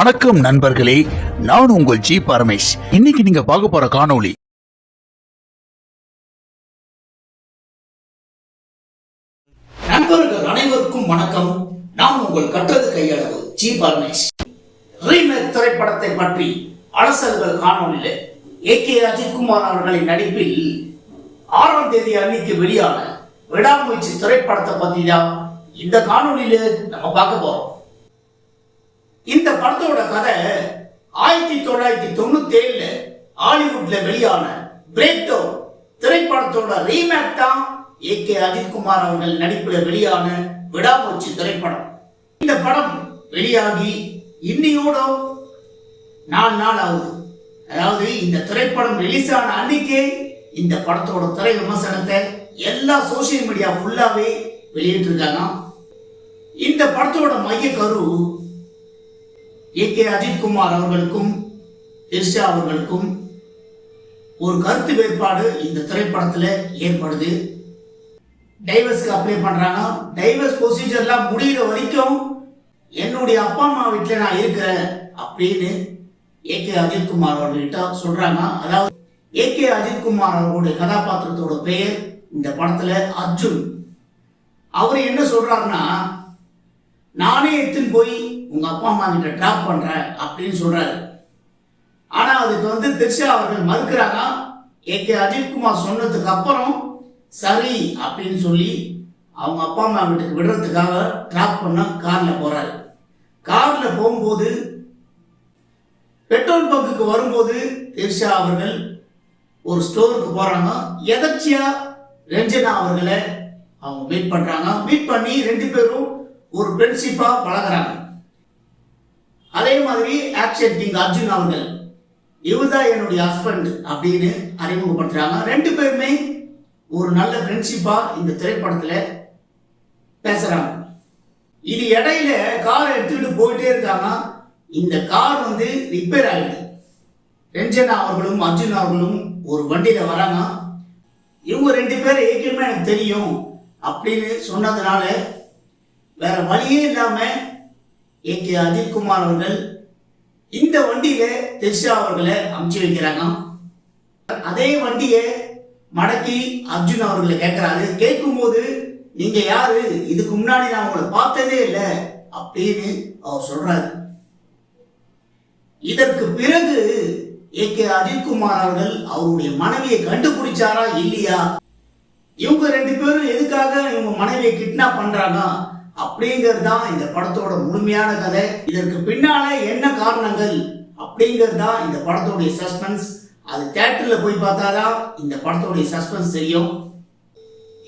வணக்கம் நண்பர்களே நான் உங்கள் ஜி பரமேஷ். இன்னைக்கு நீங்க பார்க்க போற காணொளி நண்பர்கள் அனைவருக்கும் வணக்கம். நான் உங்கள் கற்றது கையளவு ஜி பரமேஷ். ரீமேக் திரைப்படத்தை பற்றி அலசல்கள் காணொலியில் ஏ கே அஜித்குமார் அவர்களின் நடிப்பில் ஆறாம் தேதி அன்னைக்கு வெளியான விடாமுயற்சி திரைப்படத்தை பத்தி தான் இந்த காணொலியில நம்ம பார்க்க போறோம். இந்த படத்தோட கதை ஆயிரத்தி தொள்ளாயிரத்தி தொண்ணூத்தி ஏழுல ஹாலிவுட்ல வெளியான பிரேக் டவுன் திரைப்படத்தோட ரீமேக் தான் ஏ கே அஜித்குமார் அவர்கள் நடிப்பில் வெளியான விடாமூச்சி திரைப்படம். இந்த படம் வெளியாகி இன்னையோட நாலு நாள் ஆகுது. அதாவது இந்த திரைப்படம் ரிலீஸ் ஆன அன்னைக்கே இந்த படத்தோட திரை விமர்சனத்தை எல்லா சோசியல் மீடியா ஃபுல்லாவே வெளியிட்டிருக்காங்க. இந்த படத்தோட மைய கரு ஏ கே அஜித்குமார் அவர்களுக்கும் எர்ஷா அவர்களுக்கும் ஒரு கருத்து வேறுபாடு இந்த திரைப்படத்தில் ஏற்படுது. டைவர்ஸ்க்கு அப்ளை பண்ணுறாங்க டைவர்ஸ் ப்ரொசீஜர்லாம் முடிகிற வரைக்கும் என்னுடைய அப்பா அம்மா வீட்டில் நான் இருக்கிறேன் அப்படின்னு ஏ கே அஜித்குமார் அவர்கள்ட்ட சொல்கிறாங்க அதாவது ஏ கே அஜித்குமார் அவர்களுடைய கதாபாத்திரத்தோட பெயர் இந்த படத்தில் அர்ஜுன். அவர் என்ன சொல்கிறாருன்னா நானே எடுத்துன்னு போய் உங்க அப்பா அம்மா கிட்ட டிராப் பண்ணுற அப்படின்னு சொல்றாரு. ஆனா அதுக்கு வந்து திரிஷா அவர்கள் மறுக்கிறாங்க ஏ கே அஜித்குமார் சொன்னதுக்கு அப்புறம் சரி அப்படின்னு சொல்லி அவங்க அப்பா அம்மா வீட்டுக்கு விடுறதுக்காக டிராப் பண்ண கார்ல போறாரு. கார்ல போகும்போது பெட்ரோல் பங்குக்கு வரும்போது திரிஷா அவர்கள் ஒரு ஸ்டோருக்கு போறாங்க. எதர்ச்சியா ரஞ்சனா அவர்களை அவங்க மீட் பண்றாங்க. மீட் பண்ணி ரெண்டு பேரும் ஒரு ஃப்ரெண்ட்ஷிப்பா பழகுறாங்க. அதே மாதிரி ஆக்ஷன் கிங் அர்ஜுன் அவர்கள். இவர்தான் என்னுடைய ஹஸ்பண்ட் அப்படின்னு அறிமுகப்படுத்துறாங்க. ரெண்டு பேருமே ஒரு நல்ல ஃப்ரெண்ட்ஷிப்பா இந்த திரைப்படத்துல பேசுறாங்க. இது இடையில காரை எடுத்துக்கிட்டு போயிட்டே இருக்காங்க. இந்த கார் வந்து ரிப்பேர் ஆகிடுது ரஞ்சனா அவர்களும் அர்ஜுன் அவர்களும் ஒரு வண்டியில வராங்க. இவங்க ரெண்டு பேரும் ஏற்கனவே எனக்கு தெரியும் அப்படின்னு சொன்னதுனால வேற வழியே இல்லாம ஏ. கே. அஜித்குமார் அவர்கள் இந்த வண்டியில தெஷா அவர்களை அமுச்சு வைக்கிறாங்க. அதே வண்டியை மடக்கி அர்ஜுன் அவர்களை கேட்கிறாரு. கேட்கும்போது நீங்க யாரு? இதுக்கு முன்னாடி நான் உங்களை பார்த்ததே இல்லை. அப்படின்னு அவர் சொல்றாரு. இதற்கு பிறகு ஏ. கே. அஜித்குமார் அவர்கள் அவருடைய மனைவியை கண்டுபிடிச்சாரா இல்லையா? இவங்க ரெண்டு பேரும் எதுக்காக இவங்க மனைவியை கிட்னாப் பண்றாங்க? அப்படிங்கிறது தான் இந்த படத்தோட முழுமையான கதை. இதற்கு பின்னால என்ன காரணங்கள்? அப்படிங்கிறது தான் இந்த படத்தோடைய சஸ்பென்ஸ். அது தேட்டரில் போய் பார்த்தாதான் இந்த படத்தோடைய சஸ்பென்ஸ் தெரியும்.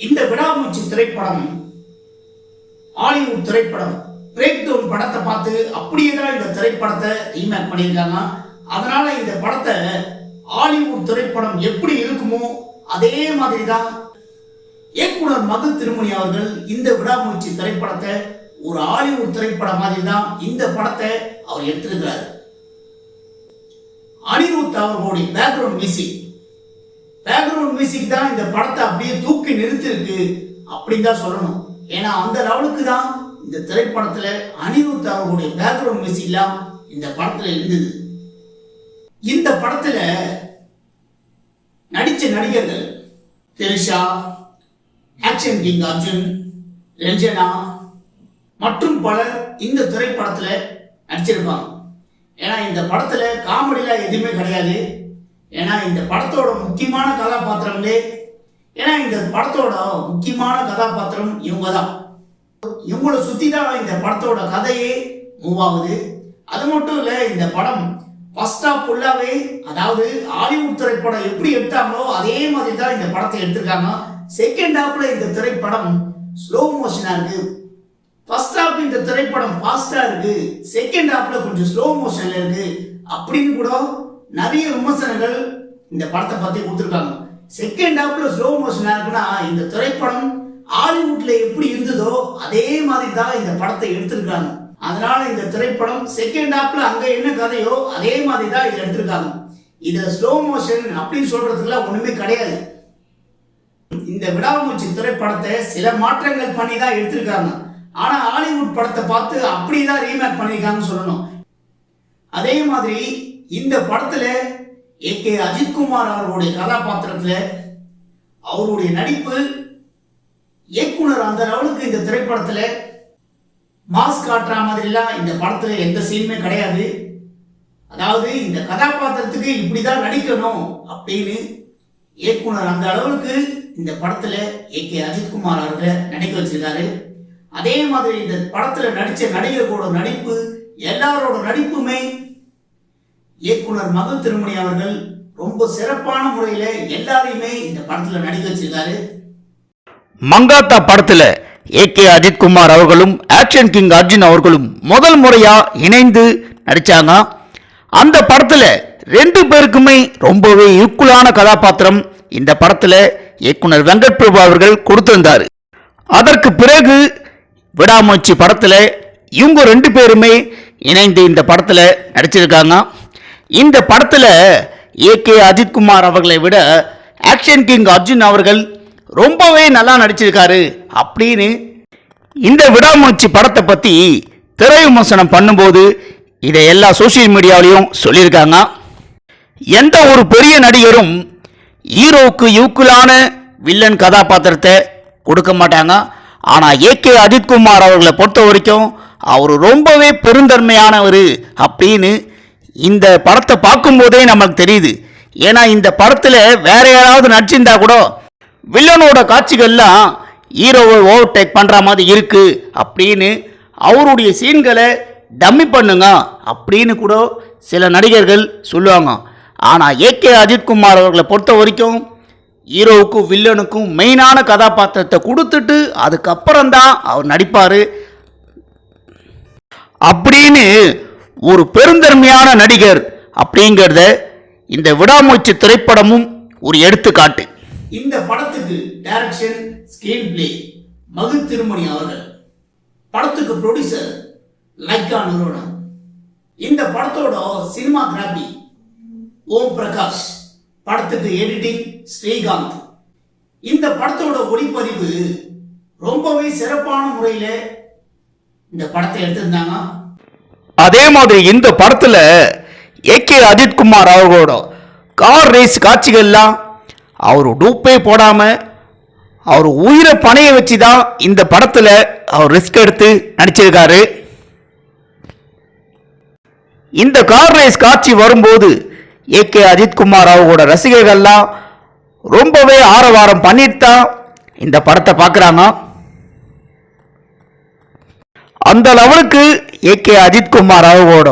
இந்த விடாமூச்சி திரைப்படம் ஹாலிவுட் திரைப்படம் பிரேக் டவுன் படத்தை பார்த்து அப்படியே தான் இந்த திரைப்படத்தை ரீமேக் பண்ணியிருக்காங்க. அதனால இந்த படத்தை ஹாலிவுட் திரைப்படம் எப்படி இருக்குமோ அதே மாதிரி தான் இயக்குனர் மது திருமணி அவர்கள் இந்த விடாமுயற்சி திரைப்படத்தை ஒரு ஹாலிவுட் திரைப்படம் மாதிரி தான் இந்த படத்தை அவர் எடுத்திருக்கிறார். அனிருத் அவர்களுடைய பேக்ரவுண்ட் மியூசிக் பேக்ரவுண்ட் மியூசிக் தான் இந்த படத்தை அப்படியே தூக்கி நிறுத்திருக்கு அப்படின்னு தான் சொல்லணும். ஏன்னா அந்த லெவலுக்கு தான் இந்த திரைப்படத்துல அனிருத் அவர்களுடைய பேக்ரவுண்ட் மியூசிக்லாம் இந்த படத்துல இருந்தது. இந்த படத்துல நடிச்ச நடிகர்கள் திரிஷா ஆக்ஷன் கிங் அர்ஜுன் ரஞ்சனா மற்றும் பலர் இந்த திரைப்படத்தில் நடிச்சிருப்பாங்க. ஏன்னா இந்த படத்தில் காமெடிலாம் எதுவுமே கிடையாது. ஏன்னா இந்த படத்தோட முக்கியமான கதாபாத்திரங்களே ஏன்னா இந்த படத்தோட முக்கியமான கதாபாத்திரம் இவங்க தான் இவங்கள சுற்றி தான் இந்த படத்தோட கதையே மூவ் ஆகுது. அது மட்டும் இல்லை இந்த படம் ஃபர்ஸ்ட் ஆஃப் ஃபுல்லாகவே அதாவது ஹாலிவுட் திரைப்படம் எப்படி எடுத்தாங்களோ அதே மாதிரி தான் இந்த படத்தை எடுத்திருக்காங்க. செகண்ட் ஹாஃப்ல இந்த திரைப்படம் ஸ்லோ மோஷனா இருக்கு. ஃபர்ஸ்ட் ஹாஃப் இந்த திரைப்படம் ஃபாஸ்டா இருக்கு. செகண்ட் ஹாஃப்ல கொஞ்சம் ஸ்லோ மோஷன்ல இருக்கு. அப்படின்னு கூட நிறைய விமர்சனங்கள் இந்த படத்தை பத்தி கொடுத்துருக்காங்க. செகண்ட் ஹாஃப்ல ஸ்லோ மோஷனா இருக்குன்னா இந்த திரைப்படம் ஹாலிவுட்ல எப்படி இருந்ததோ அதே மாதிரி தான் இந்த படத்தை எடுத்திருக்காங்க. அதனால இந்த திரைப்படம் செகண்ட் ஹாஃப்ல அங்க என்ன கதையோ அதே மாதிரி தான் இதை எடுத்திருக்காங்க. இதை ஸ்லோ மோஷன் அப்படின்னு சொல்றதுக்குலாம் ஒண்ணுமே கிடையாது. இந்த விடாமூச்சி திரைப்படத்தை சில மாற்றங்கள் பண்ணி தான் எடுத்திருக்காங்க. ஆனா ஹாலிவுட் படத்தை பார்த்து அப்படி தான் ரீமேக் பண்ணியிருக்காங்கன்னு சொல்லணும். அதே மாதிரி இந்த படத்துல ஏ கே அஜித்குமார் அவர்களுடைய கதாபாத்திரத்துல அவருடைய நடிப்பு இயக்குனர் அந்த லெவலுக்கு இந்த திரைப்படத்துல மாஸ்க் காட்டுற மாதிரிலாம் இந்த படத்துல எந்த சீனுமே கிடையாது. அதாவது இந்த கதாபாத்திரத்துக்கு இப்படிதான் நடிக்கணும் அப்படின்னு இயக்குனர் அந்த அளவுக்கு இந்த படத்துல ஏ கே அஜித்குமார் அவர்களை நடிக்க வச்சிருக்காரு. அதே மாதிரி இந்த படத்துல நடிச்ச நடிகர்களோட நடிப்பு எல்லாரோட நடிப்புமே இயக்குனர் மது திருமணி அவர்கள் ரொம்ப சிறப்பான முறையில எல்லாரையுமே இந்த படத்துல நடிக்க வச்சிருக்காரு. மங்காத்தா படத்துல ஏ கே அஜித்குமார் அவர்களும் ஆக்ஷன் கிங் அர்ஜுன் அவர்களும் முதல் முறையா இணைந்து நடிச்சாங்க. அந்த படத்துல ரெண்டு பேருக்குமே ரொம்பவே ஈக்குவலான கதாபாத்திரம் இந்த படத்தில் இயக்குனர் வெங்கட் பிரபு அவர்கள் கொடுத்திருந்தார். அதற்கு பிறகு விடாமுயற்சி படத்தில் இவங்க ரெண்டு பேருமே இணைந்து இந்த படத்தில் நடிச்சிருக்காங்க. இந்த படத்தில் ஏ கே அஜித்குமார் அவர்களை விட ஆக்ஷன் கிங் அர்ஜுன் அவர்கள் ரொம்பவே நல்லா நடிச்சிருக்காரு அப்படின்னு இந்த விடாமுயற்சி படத்தை பற்றி திரை விமர்சனம் பண்ணும்போது இதை எல்லா சோஷியல் மீடியாவிலையும் சொல்லியிருக்காங்க. எந்த ஒரு பெரிய நடிகரும் ஹீரோவுக்கு யூக்குலான வில்லன் கதாபாத்திரத்தை கொடுக்க மாட்டாங்க. ஆனால் ஏகே அஜித்குமார் அவர்களை பொறுத்த வரைக்கும் அவர் ரொம்பவே பெருந்தன்மையானவர் அப்படின்னு இந்த படத்தை பார்க்கும்போதே நமக்கு தெரியுது. ஏன்னா இந்த படத்தில் வேற யாராவது நடிச்சிருந்தா கூட வில்லனோட காட்சிகள்லாம் ஹீரோவை ஓவர்டேக் பண்ணுற மாதிரி இருக்குது அப்படின்னு அவருடைய சீன்களை டம்மி பண்ணுங்க அப்படின்னு கூட சில நடிகர்கள் சொல்லுவாங்க. ஆனால் ஏகே அஜித்குமார் அவர்களை பொறுத்த வரைக்கும் ஹீரோவுக்கும் வில்லனுக்கும் மெயினான கதாபாத்திரத்தை கொடுத்துட்டு அதுக்கப்புறம் தான் அவர் நடிப்பார். அப்படின்னு ஒரு பெருந்தன்மையான நடிகர் அப்படிங்கிறத இந்த விடாமுயற்சி திரைப்படமும் ஒரு எடுத்துக்காட்டு. இந்த படத்துக்கு direction screen play Magizh Thirumeni அவர்கள். படத்துக்கு ப்ரொடியூசர் லைக்கா நிறுவனம். இந்த படத்தோட சினிமாகிராபி ஓம் பிரகாஷ் படத்துக்கு எடிட்டிங் ஸ்ரீகாந்த். இந்த படத்தோட ஒளிப்பதிவு ரொம்பவே சிறப்பான முறையில் இந்த படத்தை எடுத்திருந்தாங்க. அதே மாதிரி இந்த படத்துல ஏகே அஜித்குமார் அவர்களோட கார் ரேஸ் காட்சிகள்லாம் அவர் டூப்பே போடாம அவர் உயிரை பணைய வச்சு தான் இந்த படத்தில் அவர் ரிஸ்க் எடுத்து நடிச்சிருக்காரு. இந்த கார் ரேஸ் காட்சி வரும்போது ஏ ஏகே அஜித்குமார் அவர்களோட ரசிகர்கள்லாம் ரொம்பவே ஆரவாரம் பண்ணிட்டு தான் இந்த படத்தை பார்க்குறாங்க. அந்த லெவலுக்கு ஏ ஏகே அஜித்குமார் அவர்களோட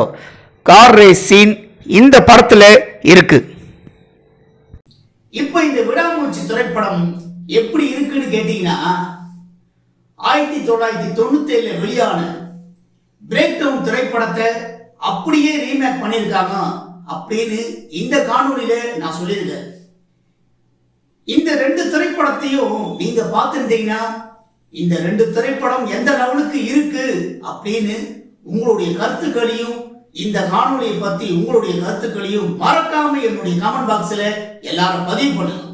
கார் ரேஸ் சீன் இந்த படத்தில் இருக்கு. இப்போ இந்த விடாமூச்சி திரைப்படம் எப்படி இருக்குன்னு கேட்டீங்கன்னா ஆயிரத்தி தொள்ளாயிரத்தி தொண்ணூத்தி ஏழுல வெளியான பிரேக் டவுன் திரைப்படத்தை அப்படியே ரீமேக் பண்ணியிருக்காங்க. அப்படின்னு இந்த காணொலியில நான் சொல்லியிருக்கேன் இந்த ரெண்டு திரைப்படத்தையும் நீங்க பார்த்துருந்தீங்கன்னா இந்த ரெண்டு திரைப்படம் எந்த லெவலுக்கு இருக்கு அப்படின்னு உங்களுடைய கருத்துக்களையும் இந்த காணொலியை பத்தி உங்களுடைய கருத்துக்களையும் மறக்காம என்னுடைய கமெண்ட் பாக்ஸ்ல எல்லாரும் பதிவு பண்ணுங்க.